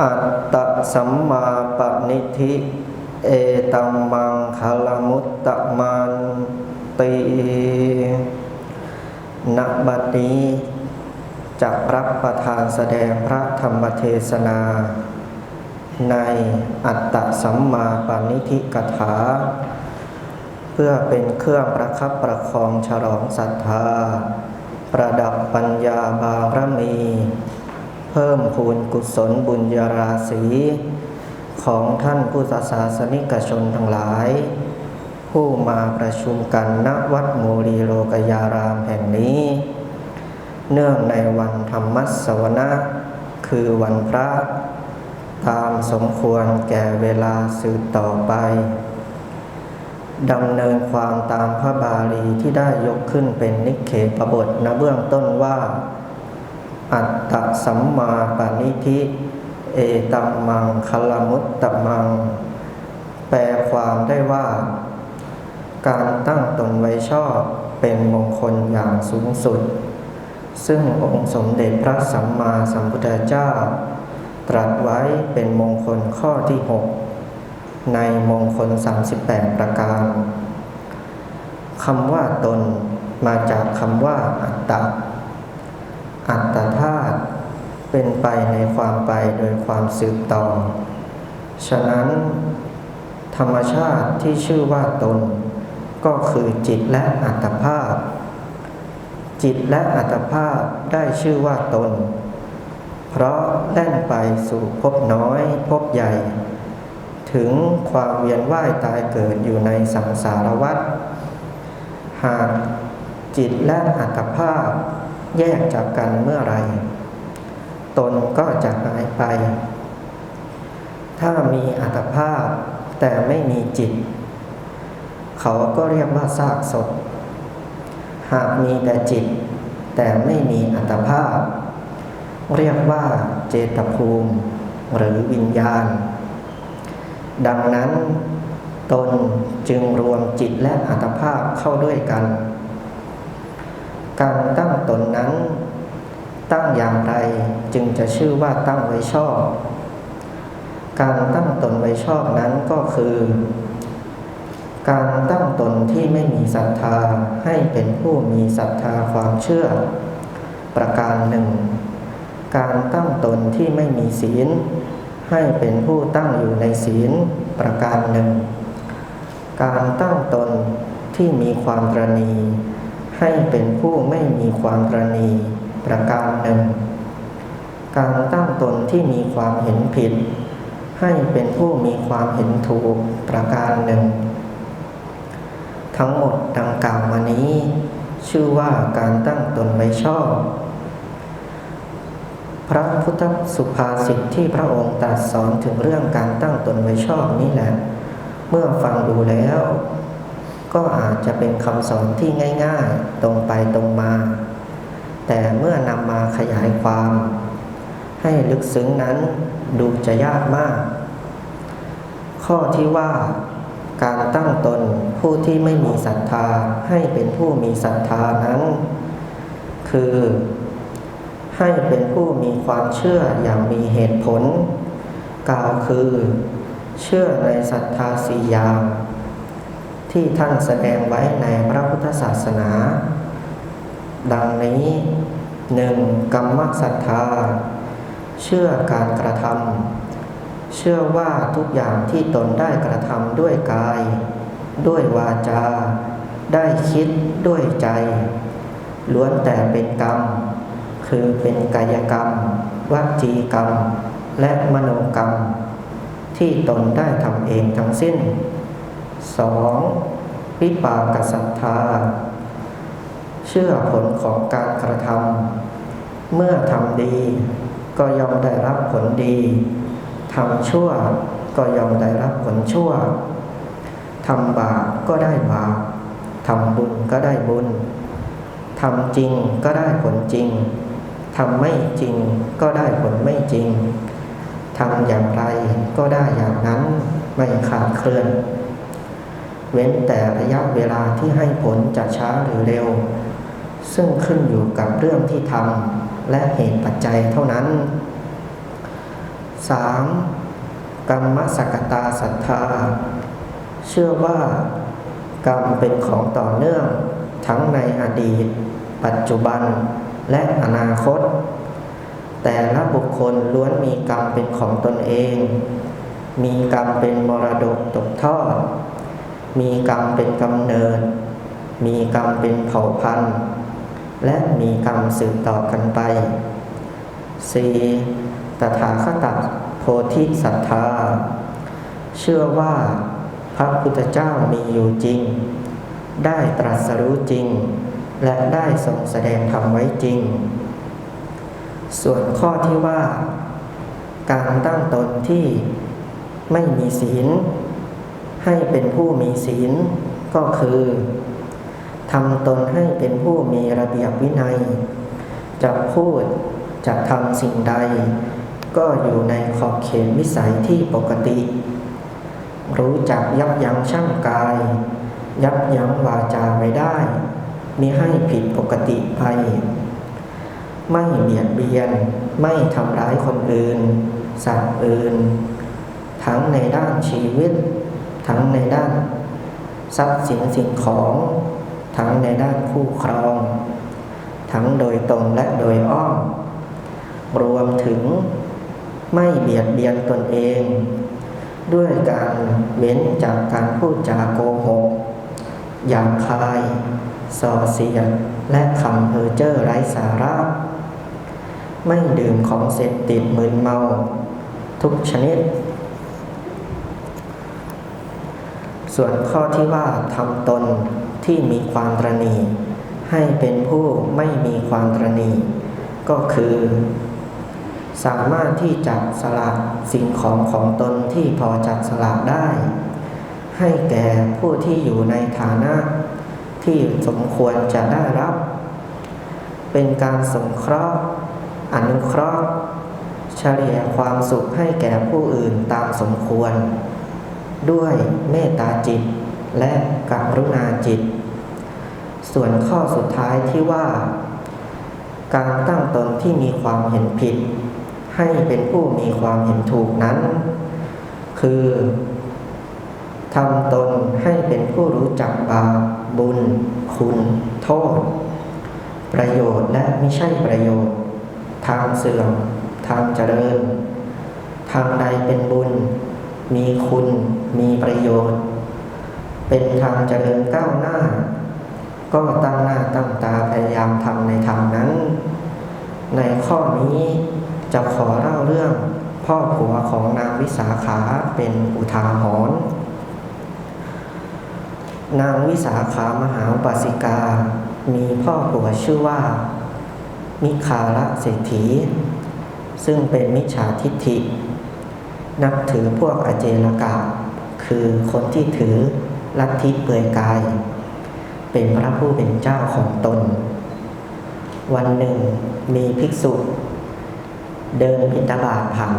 อัตตะสัมมาปณิธิ เอตัมมังคลมุตตะมันติณบัดนี้จะรับประทานแสดงพระธรรมเทศนา ในอัตตะสัมมาปณิธิกถา เพื่อเป็นเครื่องประคับประคองฉลองศรัทธา ประดับปัญญาบารมี เพิ่มพูนกุศลบุญญาราศีของท่านพุทธศาสนิกชนทั้งหลาย ผู้มาประชุมกันณวัดโมรีโลกยารามแห่งนี้ เนื่องในวันธรรมสวนะคือวันพระ ตามสมควรแก่เวลาสืบต่อไปดำเนินความตามพระบาลีที่ได้ยกขึ้นเป็นนิเคปบทณเบื้องต้นว่า อัตตสัมมาปณิธิ เอตัมมังคลมุตตะมัง แปลความได้ว่า การตั้งตนไว้ชอบเป็นมงคลอย่างสูงสุด ซึ่งองค์สมเด็จพระสัมมาสัมพุทธเจ้า ตรัสไว้เป็นมงคลข้อที่ 6 ในมงคล 38 ประการคำว่าตนมาจากคำว่าอัตตะ อัตธาตุเป็นไปในความไปโดยความสืบต่อ ฉะนั้น ธรรมชาติที่ชื่อว่าตน ก็คือจิตและอัตภาพ จิตและอัตภาพได้ชื่อว่าตน เพราะแล่นไปสู่ภพน้อยภพใหญ่ ถึงความเวียนว่ายตายเกิดอยู่ในสังสารวัฏหากจิตและอัตภาพ แยกจากกันเมื่อไร ตนก็จะหายไป ถ้ามีอัตภาพแต่ไม่มีจิต เขาก็เรียกว่าซากศพ หากมีแต่จิต แต่ไม่มีอัตภาพ เรียกว่าเจตภูมิ หรือวิญญาณ ดังนั้น ตนจึงรวมจิตและอัตภาพเข้าด้วยกัน การตั้งตนนั้น ตั้งอย่างไรจึงจะชื่อว่าตั้งไว้ชอบ การตั้งตนไว้ชอบนั้นก็คือ การตั้งตนที่ไม่มีศรัทธาให้เป็นผู้มีศรัทธาความเชื่อ ประการหนึ่ง การตั้งตนที่ไม่มีศีล ให้เป็นผู้ตั้งอยู่ในศีล ประการหนึ่ง การตั้งตนที่มีความตรณี ให้เป็นผู้ไม่มีความตรณีประการหนึ่ง การตั้งตนที่มีความเห็นผิด ให้เป็นผู้มีความเห็นถูกประการหนึ่ง ทั้งหมดดังกล่าวมานี้ ชื่อว่าการตั้งตนไว้ชอบ พระพุทธสุภาษิตที่พระองค์ตรัสสอนถึงเรื่องการตั้งตนไว้ชอบนี่แหละ เมื่อฟังดูแล้ว ก็อาจจะเป็นคำสอนที่ง่าย ๆ ตรงไปตรงมา แต่เมื่อนำมาขยายความ ให้ลึกซึ้งนั้นดูจะยากมาก ข้อที่ว่าการตั้งตนผู้ที่ไม่มีศรัทธาให้เป็นผู้มีศรัทธานั้น คือ ให้เป็นผู้มีความเชื่ออย่างมีเหตุผล กล่าวคือ เชื่อในศรัทธาสี่อย่าง ที่ท่านแสดงไว้ในพระพุทธศาสนา ดังนี้หนึ่งกรรมศรัทธา เชื่อการกระทำเชื่อว่าทุกอย่างที่ตนได้กระทำด้วยกาย ด้วยวาจา ได้คิดด้วยใจ ล้วนแต่เป็นกรรม คือเป็นกายกรรมวจีกรรม และมโนกรรม ที่ตนได้ทำเองทั้งสิ้น 2. วิปากศรัทธา เชื่อผลของการกระทำเมื่อทำดีก็ย่อมได้รับผลดีทำชั่วก็ยอมได้รับผลชั่วทำบาปก็ได้บาปทำบุญก็ได้บุญทำจริงก็ได้ผลจริงทำไม่จริงก็ได้ผลไม่จริงทำอย่างไรก็ได้อย่างนั้นไม่ขาดเคลื่อน เว้นแต่ระยะเวลาที่ให้ผลจะช้าหรือเร็ว ซึ่งขึ้นอยู่กับเรื่องที่ทำและเหตุปัจจัยเท่านั้น 3. กรรมสกตาศรัทธา เชื่อว่ากรรมเป็นของต่อเนื่อง ทั้งในอดีต ปัจจุบันและอนาคต แต่ละบุคคลล้วนมีกรรมเป็นของตนเอง มีกรรมเป็นมรดกตกทอด มีกรรมเป็นกำเนิด มีกรรมเป็นเผ่าพันธุ์ และมีกรรมสืบต่อกันไป 4. ตถาคตโพธิศรัทธา เชื่อว่าพระพุทธเจ้ามีอยู่จริง ได้ตรัสรู้จริง และได้ทรงแสดงธรรมไว้จริง ส่วนข้อที่ว่า การตั้งตนที่ไม่มีศีล ให้เป็นผู้มีศีลก็คือทำตนให้เป็นผู้มีระเบียบวินัย จะพูดจะทำสิ่งใด ก็อยู่ในขอบเขตวิสัยที่ปกติ รู้จักยับยั้งชั่งกาย ยับยั้งวาจาไว้ได้มิให้ผิดปกติไป ไม่เบียดเบียน ไม่ทำร้ายคนอื่น สัตว์อื่น ทั้งในด้านชีวิต ทั้งในด้านทรัพย์สินสิ่งของ ทั้งในด้านคู่ครอง ทั้งโดยตรงและโดยอ้อม รวมถึงไม่เบียดเบียนตนเอง ด้วยการเว้นจากการพูดจาโกหกหยาบคายส่อเสียดและคำเพอเจ้อไร้สาระ ไม่ดื่มของเสพติดมึนเมา ทุกชนิด ส่วนข้อที่ว่าทำตนที่มีความตรณี ให้เป็นผู้ไม่มีความตรณี ก็คือ สามารถที่จะสละสิ่งของของตนที่พอจัดสละได้ ให้แก่ผู้ที่อยู่ในฐานะ ที่สมควรจะได้รับ เป็นการสงเคราะห์อนุเคราะห์ เฉลี่ยความสุขให้แก่ผู้อื่นตามสมควร ด้วยเมตตาจิต และกรุณาจิต ส่วนข้อสุดท้ายที่ว่า การตั้งตนที่มีความเห็นผิด ให้เป็นผู้มีความเห็นถูกนั้น คือทำตนให้เป็นผู้รู้จักบาปบุญ คุณ โทษ ประโยชน์และไม่ใช่ประโยชน์ ทางเสื่อม ทางเจริญ ทางใดเป็นบุญ มีคุณ มีประโยชน์ เป็นทางเจริญก้าวหน้า ก็ตั้งหน้าตั้งตาพยายามทำในทางนั้น ในข้อนี้จะขอเล่าเรื่องพ่อผัวของนางวิสาขาเป็นอุทาหรณ์นางวิสาขามหาอุบาสิกา มีพ่อผัวชื่อว่า มิคาละเศรษฐี ซึ่งเป็นมิจฉาทิฏฐิ นับถือพวกอเจลกาคือคนที่ถือลัทธิเปลือยกาย เป็นพระผู้เป็นเจ้าของตน วันหนึ่งมีภิกษุ เดินบิณฑบาตผ่าน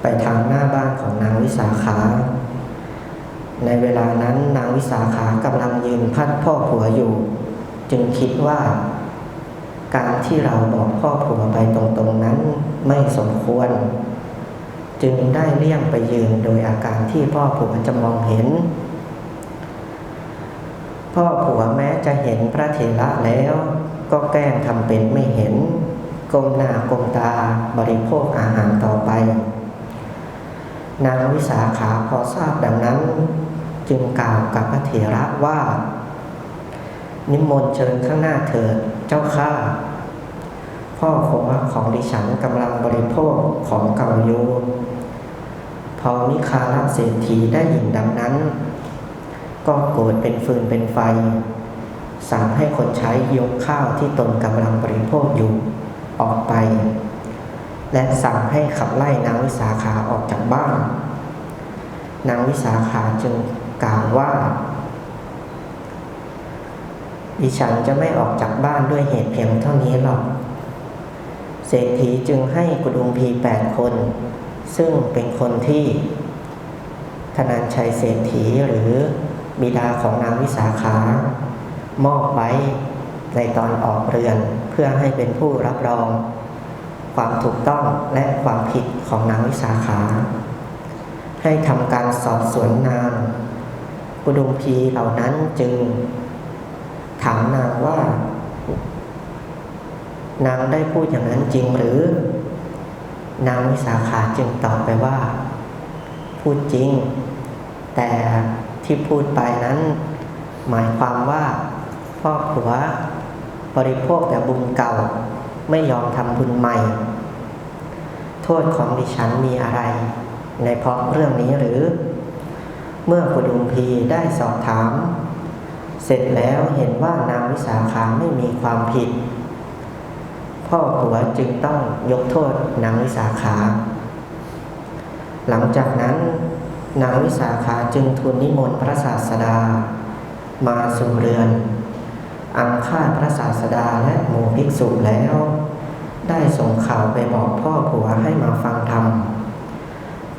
ไปทางหน้าบ้านของนางวิสาขา ในเวลานั้นนางวิสาขากำลังยืนพัดพ่อผัวอยู่ จึงคิดว่า การที่เราบอกพ่อผัวไปตรงๆนั้น ไม่สมควร จึงได้เลี่ยงไปยืนโดยอาการที่พ่อผัวจะมองเห็น พ่อผัวแม้จะเห็นพระเถระแล้ว ก็แกล้งทำเป็นไม่เห็นก้มหน้าก้มตาบริโภคอาหารต่อไป นางวิสาขาพอทราบดังนั้น จึงกล่าวกับพระเถระว่า นิมนต์เชิญข้างหน้าเถิดเจ้าข้า พ่อของของดิฉันกำลังบริโภคของเก่าอยู่พอมิคาลเศรษฐีได้ยินดังนั้น ก็โกรธเป็นฟืนเป็นไฟ สั่งให้คนใช้ยกข้าวที่ตนกำลังบริโภคอยู่ออกไป และสั่งให้ขับไล่นางวิสาขาออกจากบ้าน นางวิสาขาจึงกล่าวว่าดิฉันจะไม่ออกจากบ้านด้วยเหตุเพียงเท่านี้หรอก เศรษฐีจึงให้กุดุมพีแปดคน ซึ่งเป็นคนที่ธนันชัยเศรษฐีหรือบิดาของนางวิสาขามอบไว้ในตอนออกเรือนเพื่อให้เป็นผู้รับรอง ความถูกต้องและความผิดของนางวิสาขา ให้ทำการสอบสวนนางกุดุมพีเหล่านั้นจึง ถามนางว่า นางได้พูดอย่างนั้นจริงหรือ นางวิสาขาจึงตอบไปว่า พูดจริง แต่ที่พูดไปนั้น หมายความว่าพ่อผัวบริโภคแต่บุญเก่า ไม่ยอมทำบุญใหม่ โทษของดิฉันมีอะไร ในเพราะเรื่องนี้หรือ เมื่อกุดุมพีได้สอบถาม เสร็จแล้วเห็นว่านางวิสาขาไม่มีความผิด พ่อผัวจึงต้องยกโทษนางวิสาขา หลังจากนั้นนางวิสาขาจึงทูลนิมนต์พระศาสดา มาสู่เรือน อังคาพระศาสดาและหมู่ภิกษุแล้ว ได้ส่งข่าวไปบอกพ่อผัวให้มาฟังธรรม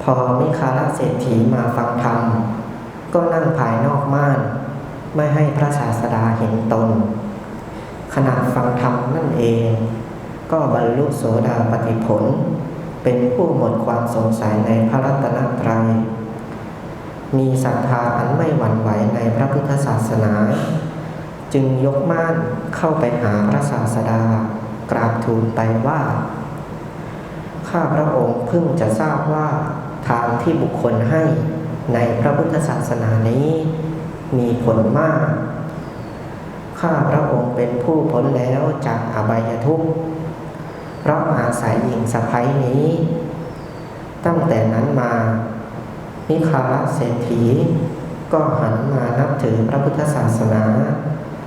พอมิคาลเศรษฐีมาฟังธรรม ก็นั่งภายนอกม่าน ไม่ให้พระศาสดาเห็นตน ขณะฟังธรรมนั่นเอง ก็บรรลุโสดาปติผล เป็นผู้หมดความสงสัยในพระรัตนตรัย มีศรัทธาอันไม่หวั่นไหวในพระพุทธศาสนา จึงยกม่านเข้าไปหาพระศาสดา กราบทูลไปว่า ข้าพระองค์เพิ่งจะทราบว่าทานที่บุคคลให้ในพระพุทธศาสนานี้มีผลมาก ข้าพระองค์เป็นผู้พ้นแล้วจากอบายทุกข์ ราะอาศัยหญิงสะพ้ยนี้ ตั้งแต่นั้นมานิคาลเศรษฐี ก็หันมานับถือพระพุทธศาสนา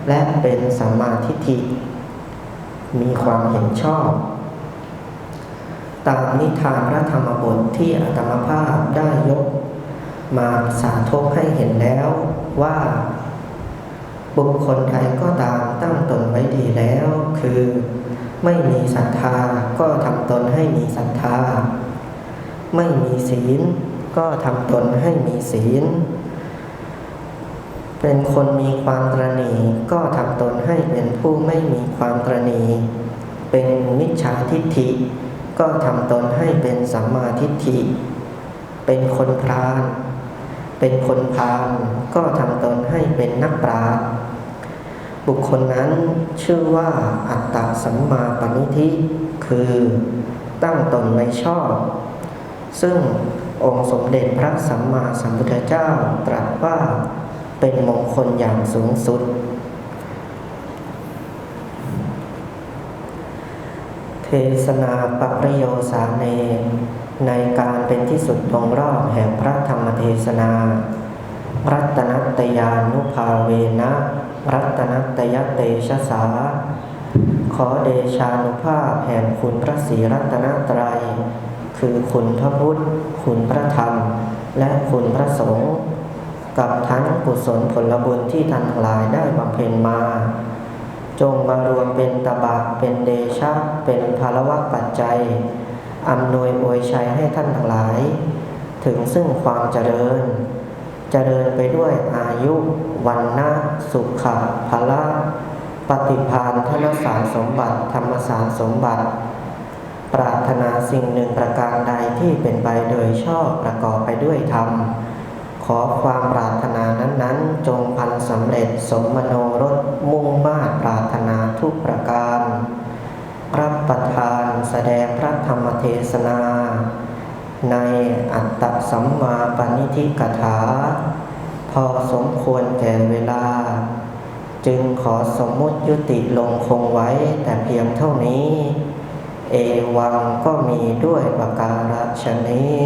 และเป็นสัมมาทิฏฐิ มีความเห็นชอบ ตามนิทานพระธรรมบทที่อาตมภาพได้ยก มาสาธกให้เห็นแล้วว่า บุคคลใดก็ตามตั้งตนไว้ดีแล้ว คือ ไม่มีศรัทธาก็ทำตนให้มีศรัทธา ไม่มีศีลก็ทำตนให้มีศีล เป็นคนมีความตรณีก็ทำตนให้เป็นผู้ไม่มีความตรณีเป็นมิจฉาทิฏฐิ ก็ทำตนให้เป็นสัมมาทิฏฐิ เป็นคนพราน เป็นคนพาลก็ทำตนให้เป็นนักปราชญ์บุคคลนั้นชื่อว่าอัตตสัมมาปณิธิ คือตั้งตนไม่ชอบ ซึ่งองค์สมเด็จพระสัมมาสัมพุทธเจ้าตรัสว่าเป็นมงคลอย่างสูงสุด เทศนาปริโยสาเน ในการเป็นที่สุดตรงรอบแห่งพระธรรมเทศนา รัตนัตยานุภาเวนะ รัตนัตยเตชะสา ขอเดชานุภาพแห่งคุณพระศรีรัตนตรัย คือคุณพระพุทธ คุณพระธรรม และคุณพระสงฆ์กับทั้งกุศลผลบุญที่ท่านทั้งหลายได้บำเพ็ญมา จงมารวมเป็นตบะเป็นเดชะเป็นภารวะปัจจัย อำนวยอวยชัยให้ท่านทั้งหลาย ถึงซึ่งความเจริญ เจริญไปด้วยอายุวันนะสุขะพละปฏิพานธนสารสมบัติ ธรรมสารสมบัติ ปรารถนาสิ่งหนึ่งประการใดที่เป็นไปโดยชอบประกอบไปด้วยธรรม ขอความปรารถนานั้นๆ จงพันสำเร็จสมมโนรสมุ่งมาตรปรารถนาทุกประการรับประทาน แสดงพระธรรมเทศนา ในอัตตสัมมาปณิธิกถา พอสมควรแก่เวลา จึงขอสมมุติยุติลงคงไว้แต่เพียงเท่านี้ เอวังก็มีด้วยประการฉนี้